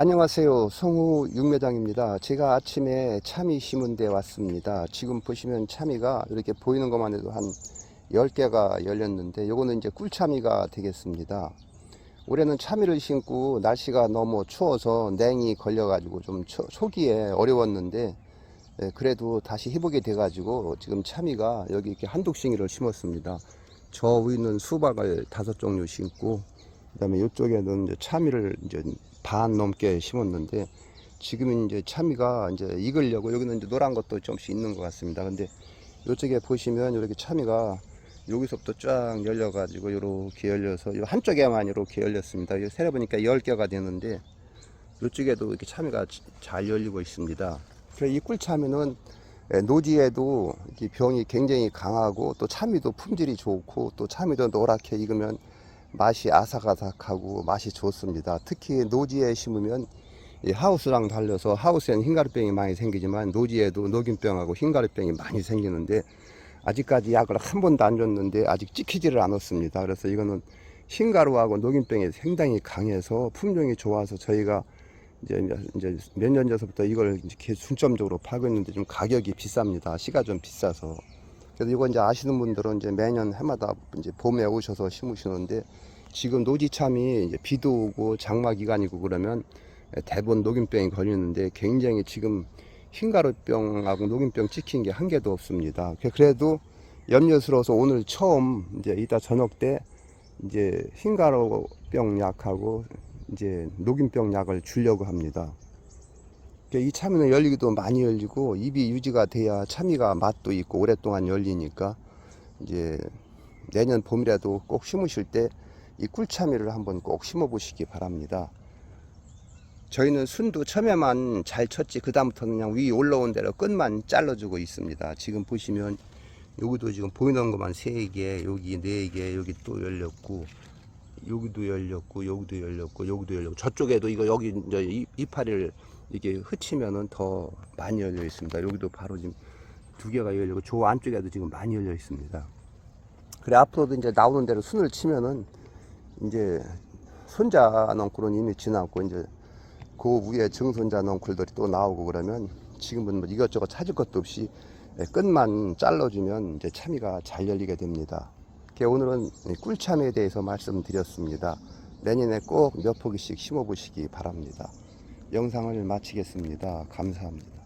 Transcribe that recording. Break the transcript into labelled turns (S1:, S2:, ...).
S1: 안녕하세요. 성우 육매장입니다. 제가 아침에 참이 심은 데 왔습니다. 지금 보시면 참이가 이렇게 보이는 것만 해도 한 10개가 열렸는데 요거는 이제 꿀참이가 되겠습니다. 올해는 참이를 심고 날씨가 너무 추워서 냉이 걸려가지고 좀 초, 초기에 어려웠는데 예, 그래도 다시 해보게 돼가지고 지금 참이가 여기 이렇게 한독싱이를 심었습니다. 저 위는 수박을 다섯 종류 심고 그다음에 이쪽에는 이제 참이를 이제 반 넘게 심었는데 지금은 이제 참이가 이제 익으려고 여기는 이제 노란 것도 좀씩 있는 것 같습니다. 근데 이쪽에 보시면 이렇게 참이가 여기서부터 쫙 열려가지고 이렇게 열려서 이 한쪽에만 이렇게 열렸습니다. 이거 세려 보니까 10개가 되는데 이쪽에도 이렇게 참이가 잘 열리고 있습니다. 이 꿀참이는 예, 노지에도 병이 굉장히 강하고 또 참이도 품질이 좋고 또 참이도 노랗게 익으면 맛이 아삭아삭하고 맛이 좋습니다. 특히 노지에 심으면 이 하우스랑 달려서 하우스에는 흰가루병이 많이 생기지만 노지에도 녹균병하고 흰가루병이 많이 생기는데 아직까지 약을 한 번도 안 줬는데 아직 찍히지를 않았습니다. 그래서 이거는 흰가루하고 녹균병이 상당히 강해서 품종이 좋아서 저희가 이제 이제 몇 년 전서부터 이걸 이렇게 중점적으로 파고 있는데 좀 가격이 비쌉니다. 시가 좀 비싸서. 그래서 이거 이제 아시는 분들은 이제 매년 해마다 이제 봄에 오셔서 심으시는데 지금 노지참이 이제 비도 오고 장마 기간이고 그러면 대부분 녹균병이 걸리는데 굉장히 지금 흰가루병하고 녹균병 찍힌 게 한 개도 없습니다. 그래도 염려스러워서 오늘 처음 이제 이따 저녁 때 이제 흰가루병 약하고 이제 녹균병 약을 주려고 합니다. 이 참이는 열리기도 많이 열리고 입이 유지가 돼야 참이가 맛도 있고 오랫동안 열리니까 이제 내년 봄이라도 꼭 심으실 때 이 꿀참이를 한번 꼭 심어 보시기 바랍니다. 저희는 순도 처음에만 잘 쳤지 그 다음부터는 그냥 위 올라온 대로 끝만 잘라주고 있습니다. 지금 보시면 여기도 지금 보이는 것만 3개 여기 4개 여기 또 열렸고 여기도 열렸고 여기도 열렸고 여기도 열렸고 저쪽에도 이거 여기 이제 이- 이파리를 이게 흩치면은 더 많이 열려 있습니다. 여기도 바로 지금 두 개가 열리고 저 안쪽에도 지금 많이 열려 있습니다. 그래 앞으로도 이제 나오는 대로 순을 치면은 이제 손자 넝쿨은 이미 지났고 이제 그 위에 증손자 넝쿨들이 또 나오고 그러면 지금은 뭐 이것저것 찾을 것도 없이 예, 끝만 잘라주면 이제 참이가 잘 열리게 됩니다. 오늘은 이 꿀참에 대해서 말씀드렸습니다. 내년에 꼭 몇 포기씩 심어보시기 바랍니다. 영상을 마치겠습니다. 감사합니다.